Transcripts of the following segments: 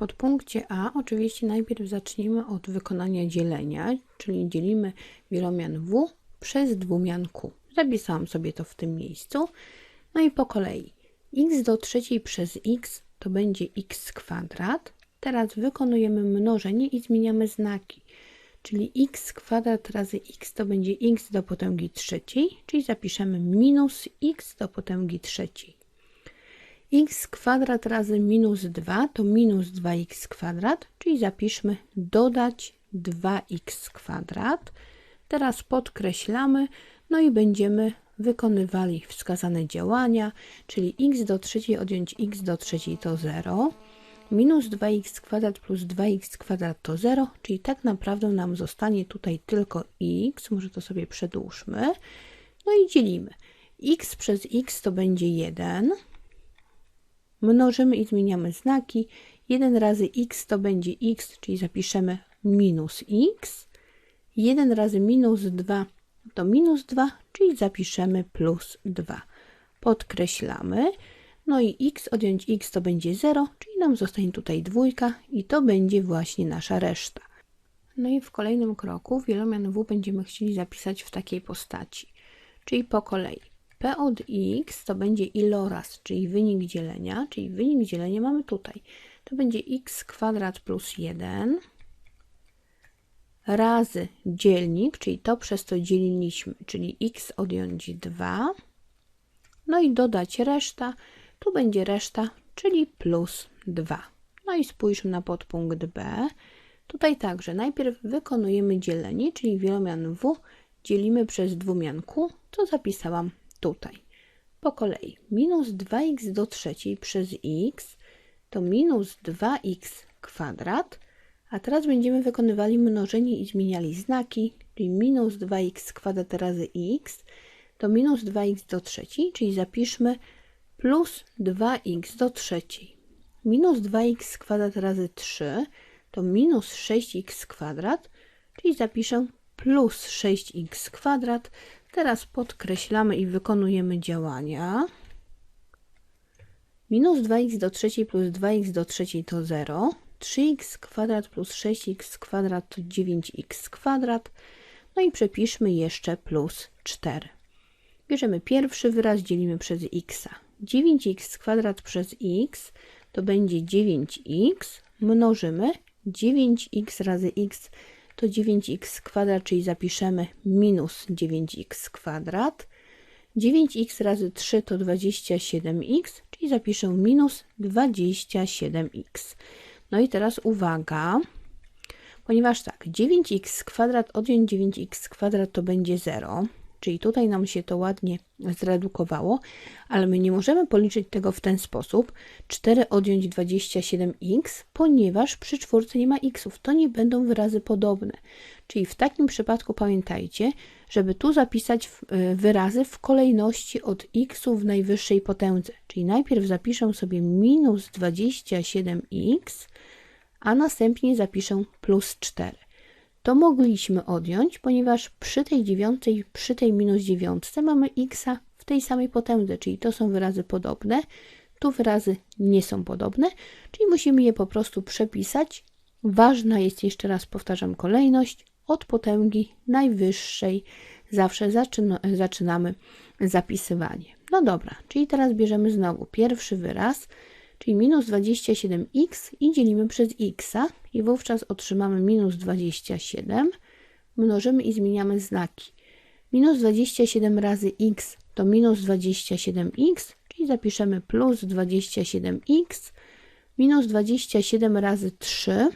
podpunkcie A oczywiście najpierw zaczniemy od wykonania dzielenia, czyli dzielimy wielomian W przez dwumian Q. Zapisałam sobie to w tym miejscu. No i po kolei x do trzeciej przez x to będzie x kwadrat. Teraz wykonujemy mnożenie i zmieniamy znaki. Czyli x kwadrat razy x to będzie x do potęgi trzeciej, czyli zapiszemy minus x do potęgi trzeciej x kwadrat razy minus 2 to minus 2x kwadrat, czyli zapiszmy dodać 2x kwadrat. Teraz podkreślamy, no i będziemy wykonywali wskazane działania, czyli x do trzeciej odjąć x do trzeciej to 0, minus 2x kwadrat plus 2x kwadrat to 0, czyli tak naprawdę nam zostanie tutaj tylko x, może to sobie przedłużmy, no i dzielimy. x przez x to będzie 1, Mnożymy i zmieniamy znaki. 1 razy x to będzie x, czyli zapiszemy minus x. 1 razy minus 2 to minus 2, czyli zapiszemy plus 2. Podkreślamy. No i x odjąć x to będzie 0, czyli nam zostanie tutaj dwójka i to będzie właśnie nasza reszta. No i w kolejnym kroku wielomian w będziemy chcieli zapisać w takiej postaci, czyli po kolei. P od x to będzie iloraz, czyli wynik dzielenia, czyli wynik dzielenia mamy tutaj. To będzie x kwadrat plus 1 razy dzielnik, czyli to przez to dzieliliśmy, czyli x odjąć 2. No i dodać reszta, tu będzie reszta, czyli plus 2. No i spójrzmy na podpunkt B. Tutaj także najpierw wykonujemy dzielenie, czyli wielomian w dzielimy przez dwumian q, co zapisałam tutaj. Po kolei minus 2x do trzeciej przez x to minus 2x kwadrat, a teraz będziemy wykonywali mnożenie i zmieniali znaki, czyli minus 2x kwadrat razy x to minus 2x do trzeciej, czyli zapiszmy plus 2x do trzeciej. Minus 2x kwadrat razy 3 to minus 6x kwadrat, czyli zapiszę plus 6x kwadrat Teraz podkreślamy i wykonujemy działania. Minus 2x do trzeciej plus 2x do trzeciej to 0. 3x kwadrat plus 6x kwadrat to 9x kwadrat. No i przepiszmy jeszcze plus 4. Bierzemy pierwszy wyraz, dzielimy przez x. 9x kwadrat przez x to będzie 9x. Mnożymy 9x razy x to 9x kwadrat, czyli zapiszemy minus 9x kwadrat. 9x razy 3 to 27x, czyli zapiszę minus 27x. No i teraz uwaga, ponieważ tak, 9x kwadrat odjąć 9x kwadrat to będzie 0, Czyli tutaj nam się to ładnie zredukowało, ale my nie możemy policzyć tego w ten sposób 4 odjąć 27x, ponieważ przy czwórce nie ma xów. To nie będą wyrazy podobne. Czyli w takim przypadku pamiętajcie, żeby tu zapisać y, wyrazy w kolejności od xów w najwyższej potędze. Czyli najpierw zapiszę sobie minus 27x, a następnie zapiszę plus 4 to mogliśmy odjąć, ponieważ przy tej dziewiątej, przy tej minus dziewiątce mamy x w tej samej potędze, czyli to są wyrazy podobne. Tu wyrazy nie są podobne, czyli musimy je po prostu przepisać. Ważna jest, jeszcze raz powtarzam, kolejność od potęgi najwyższej. Zawsze zaczyna, zaczynamy zapisywanie. No dobra, czyli teraz bierzemy znowu pierwszy wyraz, czyli minus 27x i dzielimy przez x i wówczas otrzymamy minus 27. Mnożymy i zmieniamy znaki. Minus 27 razy x to minus 27x, czyli zapiszemy plus 27x. Minus 27 razy 3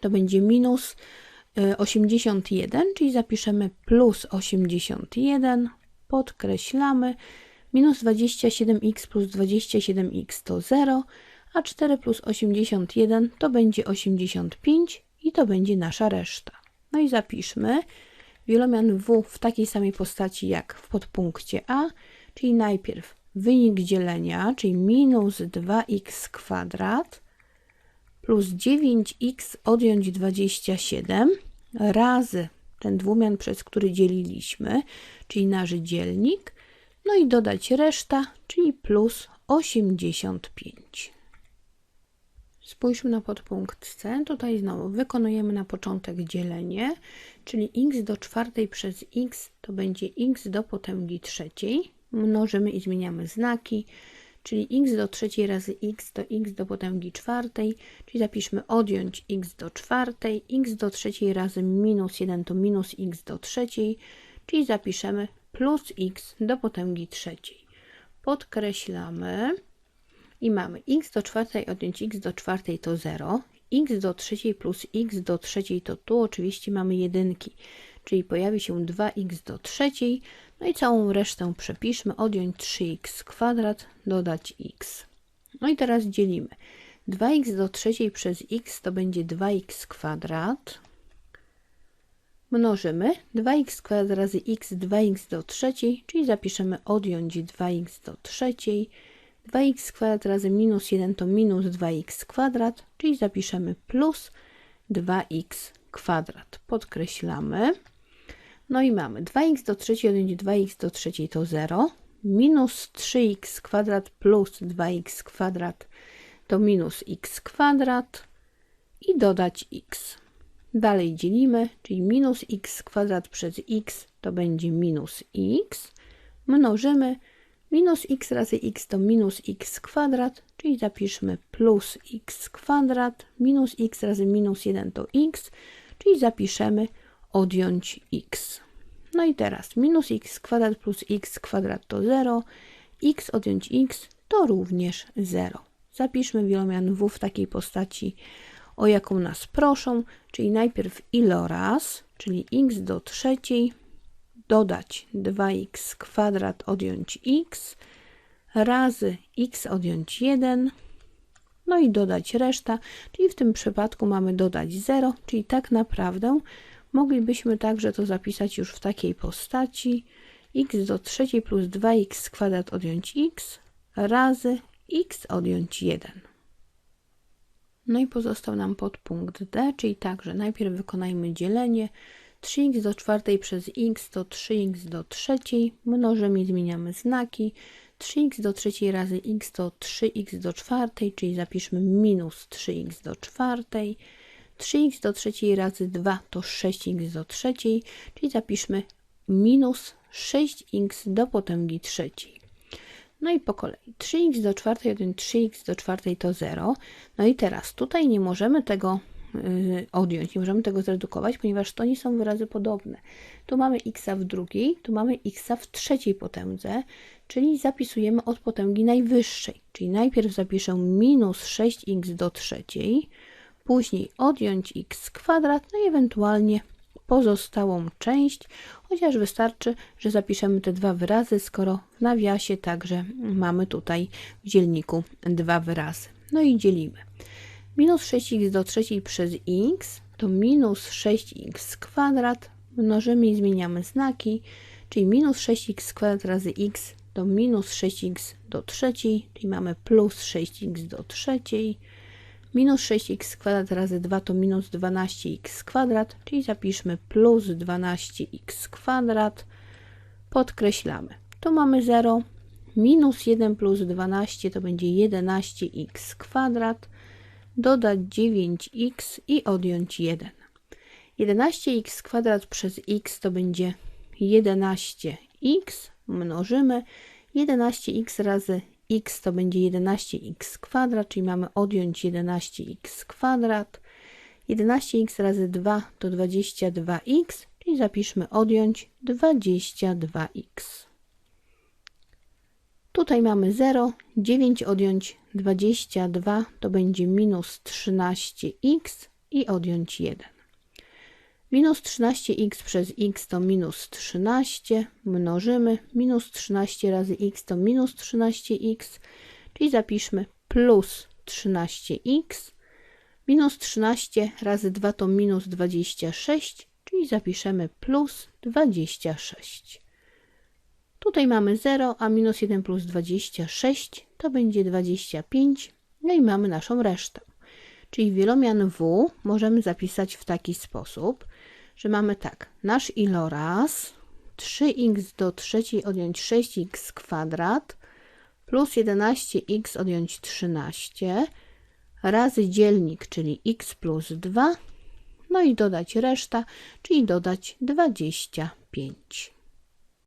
to będzie minus 81, y, czyli zapiszemy plus 81, podkreślamy. Minus 27x plus 27x to 0, a 4 plus 81 to będzie 85 i to będzie nasza reszta. No i zapiszmy wielomian w w takiej samej postaci jak w podpunkcie A, czyli najpierw wynik dzielenia, czyli minus 2x kwadrat plus 9x odjąć 27 razy ten dwumian, przez który dzieliliśmy, czyli nasz dzielnik, no i dodać reszta, czyli plus 85. Spójrzmy na podpunkt C. Tutaj znowu wykonujemy na początek dzielenie, czyli x do czwartej przez x to będzie x do potęgi trzeciej. Mnożymy i zmieniamy znaki, czyli x do trzeciej razy x to x do potęgi czwartej, czyli zapiszmy odjąć x do czwartej, x do trzeciej razy minus 1 to minus x do trzeciej, czyli zapiszemy plus x do potęgi trzeciej. Podkreślamy i mamy x do czwartej odjąć x do czwartej to 0, x do trzeciej plus x do trzeciej to tu oczywiście mamy jedynki, czyli pojawi się 2x do trzeciej, no i całą resztę przepiszmy, odjąć 3x kwadrat, dodać x. No i teraz dzielimy. 2x do trzeciej przez x to będzie 2x kwadrat. Mnożymy 2x kwadrat razy x, 2x do trzeciej, czyli zapiszemy odjąć 2x do trzeciej 2x kwadrat razy minus 1 to minus 2x kwadrat, czyli zapiszemy plus 2x kwadrat. Podkreślamy. No i mamy 2x do trzeciej odjąć 2x do trzeciej to 0. Minus 3x kwadrat plus 2x kwadrat to minus x kwadrat i dodać x. Dalej dzielimy, czyli minus x kwadrat przez x to będzie minus x. Mnożymy Minus x razy x to minus x kwadrat, czyli zapiszmy plus x kwadrat, minus x razy minus 1 to x, czyli zapiszemy odjąć x. No i teraz minus x kwadrat plus x kwadrat to 0, x odjąć x to również 0. Zapiszmy wielomian w takiej postaci, o jaką nas proszą, czyli najpierw iloraz, czyli x do trzeciej dodać 2x kwadrat odjąć x razy x odjąć 1 no i dodać reszta, czyli w tym przypadku mamy dodać 0, czyli tak naprawdę moglibyśmy także to zapisać już w takiej postaci x do trzeciej plus 2x kwadrat odjąć x razy x odjąć 1. No i pozostał nam podpunkt D, czyli także najpierw wykonajmy dzielenie 3x do czwartej przez x to 3x do trzeciej. Mnożymy i zmieniamy znaki. 3x do trzeciej razy x to 3x do czwartej, czyli zapiszmy minus 3x do czwartej. 3x do trzeciej razy 2 to 6x do trzeciej, czyli zapiszmy minus 6x do potęgi trzeciej. No i po kolei 3x do czwartej, 1 3x do czwartej to 0. No i teraz tutaj nie możemy tego Y, odjąć. Nie możemy tego zredukować, ponieważ to nie są wyrazy podobne. Tu mamy x w drugiej, tu mamy x w trzeciej potędze, czyli zapisujemy od potęgi najwyższej. Czyli najpierw zapiszę minus 6x do trzeciej, później odjąć x kwadrat, no i ewentualnie pozostałą część, chociaż wystarczy, że zapiszemy te dwa wyrazy, skoro w nawiasie także mamy tutaj w dzielniku dwa wyrazy. No i dzielimy. Minus 6x do trzeciej przez x to minus 6x kwadrat. Mnożymy i zmieniamy znaki, czyli minus 6x kwadrat razy x to minus 6x do trzeciej, czyli mamy plus 6x do trzeciej. Minus 6x kwadrat razy 2 to minus 12x kwadrat, czyli zapiszmy plus 12x kwadrat. Podkreślamy. Tu mamy 0. Minus 1 plus 12 to będzie 11x kwadrat dodać 9x i odjąć 1. 11x kwadrat przez x to będzie 11x, mnożymy. 11x razy x to będzie 11x kwadrat, czyli mamy odjąć 11x kwadrat. 11x razy 2 to 22x, czyli zapiszmy odjąć 22x. Tutaj mamy 0, 9 odjąć 22 to będzie minus 13x i odjąć 1. Minus 13x przez x to minus 13, mnożymy, minus 13 razy x to minus 13x, czyli zapiszmy plus 13x, minus 13 razy 2 to minus 26, czyli zapiszemy plus 26. Tutaj mamy 0, a minus 1 plus 26 to będzie 25. No i mamy naszą resztę. Czyli wielomian w możemy zapisać w taki sposób, że mamy tak, nasz iloraz 3x do trzeciej odjąć 6x kwadrat plus 11x odjąć 13 razy dzielnik, czyli x plus 2, no i dodać reszta, czyli dodać 25.